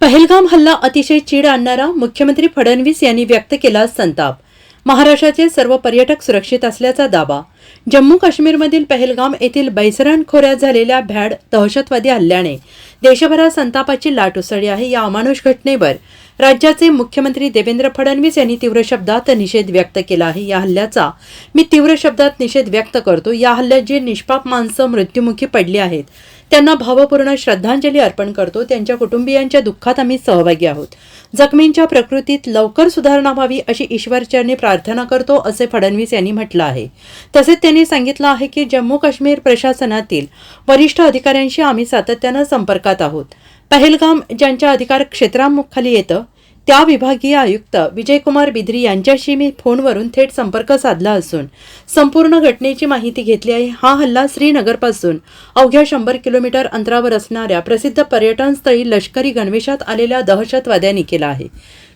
पहलगाम हल्ला अतिशय चीड आणणारा मुख्यमंत्री फडणवीस यांनी व्यक्त केला संताप. महाराष्ट्राचे सर्व पर्यटक सुरक्षित असल्याचा दावा. जम्मू काश्मीरमधील पहलगाम येथील बैसरण खोऱ्यात झालेल्या भ्याड दहशतवादी हल्ल्याने देशभरात संतापाची लाट उसळली आहे या अमानुष घटनेवर राज्याचे मुख्यमंत्री देवेंद्र फडणवीस यांनी तीव्र शब्दात निषेध व्यक्त केला आहे. या हल्ल्याचा मी तीव्र शब्दात निषेध व्यक्त करतो. या हल्ल्यात जे निष्पाप माणसं मृत्युमुखी पडली आहेत त्यांना भावपूर्ण श्रद्धांजली अर्पण करतो. त्यांच्या कुटुंबियांच्या दुःखात आम्ही सहभागी आहोत. जखमींच्या प्रकृतीत लवकर सुधारणा व्हावी अशी ईश्वरचरणी प्रार्थना करतो असे फडणवीस यांनी म्हटलं आहे. तसेच त्यांनी सांगितलं आहे की जम्मू काश्मीर प्रशासनातील वरिष्ठ अधिकाऱ्यांशी आम्ही सातत्यानं संपर्कात आहोत. पहलगाम ज्यांच्या अधिकार क्षेत्रांखाली येतं त्या विभागीय आयुक्त विजयकुमार बिद्री यांच्याशी मी फोनवरून थेट संपर्क साधला असून संपूर्ण घटनेची माहिती घेतली आहे. हा हल्ला श्रीनगरपासून अवघ्या शंभर किलोमीटर अंतरावर असणाऱ्या प्रसिद्ध पर्यटनस्थळी लष्करी गणवेशात आलेल्या दहशतवाद्यांनी केला आहे.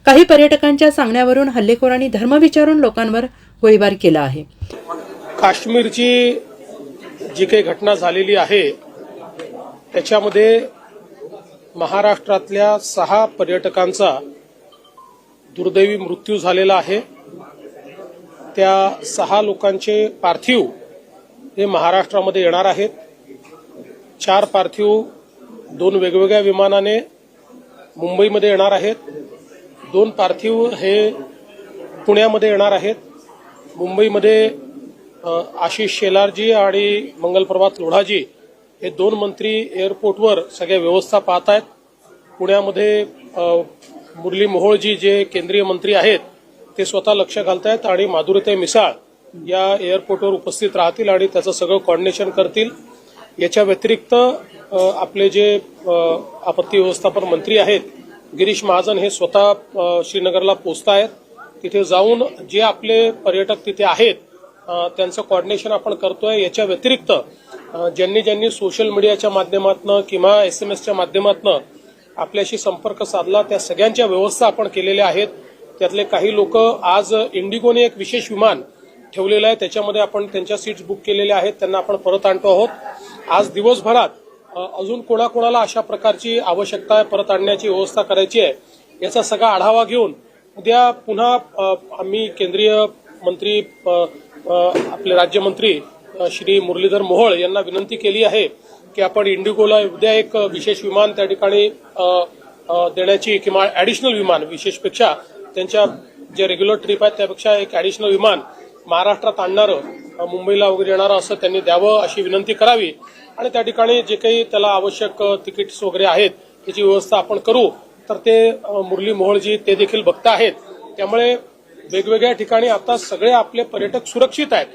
काही पर्यटकांच्या सांगण्यावरून हल्लेखोरांनी धर्म विचारून लोकांवर गोळीबार केला आहे. काश्मीरची जी काही घटना झालेली आहे त्याच्यामध्ये महाराष्ट्रातल्या सहा पर्यटकांचा दुर्दैवी मृत्यू झालेला आहे. त्या सहा लोकांचे पार्थिव हे महाराष्ट्रामध्ये येणार आहेत. चार पार्थिव दोन वेगवेगळ्या विमानाने मुंबईमध्ये येणार आहेत. दोन पार्थिव हे पुण्यामध्ये येणार आहेत. मुंबईमध्ये आशिष शेलारजी आणि मंगलप्रभात लोढाजी हे दोन मंत्री एअरपोर्टवर सगळ्या व्यवस्था पाहत आहेत पुण्यामध्ये मुरली मोहोळजी जे केंद्रीय मंत्री आहेत ते स्वतः लक्ष घालतायत आणि माधुरीताई मिसाळ या एअरपोर्टवर उपस्थित राहतील आणि त्याचं सगळं कॉर्डिनेशन करतील. याच्या व्यतिरिक्त आपले जे आपत्ती व्यवस्थापन मंत्री आहेत गिरीश महाजन हे स्वतः श्रीनगरला पोचत आहेत तिथे जाऊन जे आपले पर्यटक तिथे आहेत त्यांचं कॉर्डिनेशन आपण करतोय. याच्या व्यतिरिक्त ज्यांनी ज्यांनी सोशल मीडियाच्या माध्यमातून किंवा एस एम एसच्या माध्यमातून आपल्याशी संपर्क साधला त्या सगळ्यांच्या व्यवस्था आपण केलेल्या आहेत. त्यातले काही लोक आज इंडिगोने एक विशेष विमान ठेवलेलं आहे. त्याच्यामध्ये आपण त्यांच्या सीट्स बुक केलेल्या आहेत. त्यांना आपण परत आणतो आहोत. आज दिवसभरात अजून कोणाकोणाला अशा प्रकारची आवश्यकता आहे परत आणण्याची व्यवस्था करायची आहे याचा सगळा आढावा घेऊन उद्या पुन्हा आम्ही केंद्रीय मंत्री आपले राज्यमंत्री श्री मुरलीधर मोहोळ यांना विनंती केली आहे. की आपण इंडिगोला उद्या एक विशेष विमान त्या ठिकाणी देण्याची किंवा ऍडिशनल विमान विशेषपेक्षा त्यांच्या जे रेग्युलर ट्रिप आहेत त्यापेक्षा एक ऍडिशनल विमान महाराष्ट्रात आणणारं मुंबईला वगैरे येणारं असं त्यांनी द्यावं अशी विनंती करावी. आणि त्या ठिकाणी जे काही त्याला आवश्यक तिकीट्स वगैरे आहेत त्याची व्यवस्था आपण करू तर ते मुरली मोहोळजी ते देखील भक्त आहेत. त्यामुळे वेगवेगळ्या ठिकाणी आता सगळे आपले पर्यटक सुरक्षित आहेत.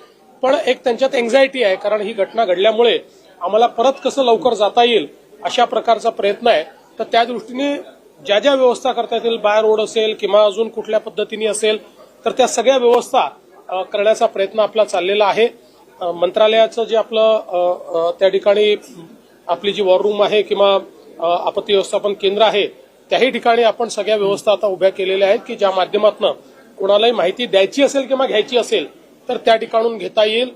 पण एक त्यांच्यात एन्झायटी आहे कारण ही घटना घडल्यामुळे आम्हाला परत कसं लवकर जाता येईल अशा प्रकारचा प्रयत्न आहे. तर त्या दृष्टीने ज्या ज्या व्यवस्था करता येतील बाय रोड असेल किंवा अजून कुठल्या पद्धतीने असेल तर त्या सगळ्या व्यवस्था करण्याचा प्रयत्न आपला चाललेला आहे. मंत्रालयाचं जे आपलं त्या ठिकाणी आपली जी वॉर रूम आहे किंवा आपत्ती व्यवस्थापन केंद्र आहे त्याही ठिकाणी आपण सगळ्या व्यवस्था आता उभ्या केलेल्या आहेत की ज्या माध्यमातून कोणालाही माहिती द्यायची असेल किंवा घ्यायची असेल तर त्या ठिकाणून घेता येईल.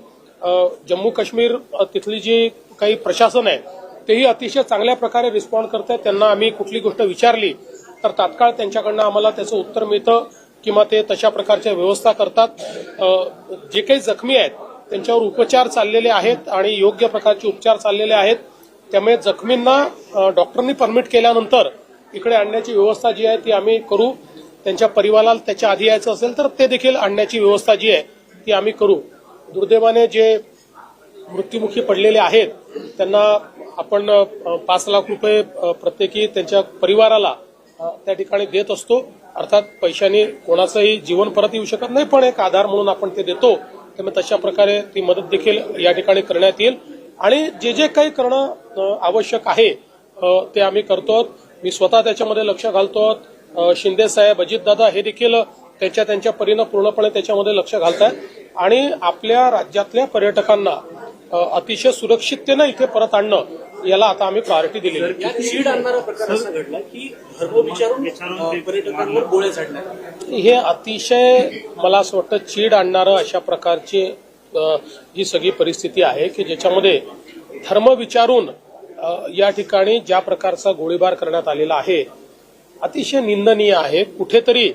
जम्मू काश्मीर तिथली जी काही प्रशासन आहे तेही अतिशय चांगल्या प्रकारे रिस्पॉन्ड करत आहेत त्यांना आम्ही कुठली गोष्ट विचारली तर तात्काळ त्यांच्याकडनं आम्हाला त्याचं उत्तर मिळतं किंवा ते तशा प्रकारच्या व्यवस्था करतात. जे काही जखमी आहेत त्यांच्यावर उपचार चाललेले आहेत आणि योग्य प्रकारचे उपचार चाललेले आहेत. त्यामुळे जखमींना डॉक्टरनी डॉक्टरांनी परमिट केल्यानंतर इकडे आणण्याची व्यवस्था जी आहे ती आम्ही करू. त्यांच्या परिवाराला त्याच्या आधी यायचं असेल तर ते देखील आणण्याची व्यवस्था जी आहे ती आम्ही करू. दुर्दैवाने जे मृत्युमुखी पडलेले आहेत त्यांना आपण पाच लाख रुपये प्रत्येकी त्यांच्या परिवाराला त्या ठिकाणी देत असतो. अर्थात पैशाने कोणाचंही जीवन परत येऊ शकत नाही पण एक आधार म्हणून आपण ते देतो. त्यामुळे तशा प्रकारे ती मदत देखील या ठिकाणी करण्यात येईल. आणि जे जे काही करणं आवश्यक आहे ते आम्ही करतो मी स्वतः त्याच्यामध्ये लक्ष घालतो शिंदे साहेब अजितदादा हे देखील त्यांच्या त्यांच्या परीनं पूर्णपणे त्याच्यामध्ये लक्ष घालत आहेत आणि आपल्या राज्यातल्या पर्यटकांना अतिशय सुरक्षिततेनं इथे परत आणणं याला आता आम्ही प्रायोरिटी झाडल्या? हे अतिशय मला असं वाटतं चीड आणणारं अशा प्रकारची जी सगळी परिस्थिती आहे की ज्याच्यामध्ये धर्म विचारून या ठिकाणी ज्या प्रकारचा गोळीबार करण्यात आलेला आहे अतिशय निंदनीय आहे. कुठेतरी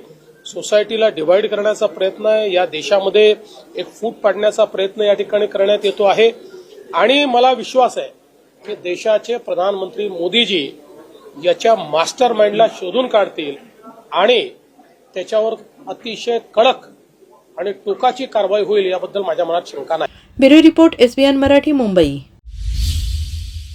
सोसायटीला डिवाइड करण्याचा प्रयत्न आहे. या देशामध्ये एक फूट पाडण्याचा प्रयत्न या ठिकाणी करण्यात येतो आहे. आणि मला विश्वास आहे की देशाचे प्रधानमंत्री मोदीजी याच्या मास्टर माइंडला शोधून काढतील आणि त्याच्यावर अतिशय कडक आणि टोकाची कारवाई होईल याबद्दल माझ्या मनात शंका नाही. Bureau report SBN Marathi Mumbai.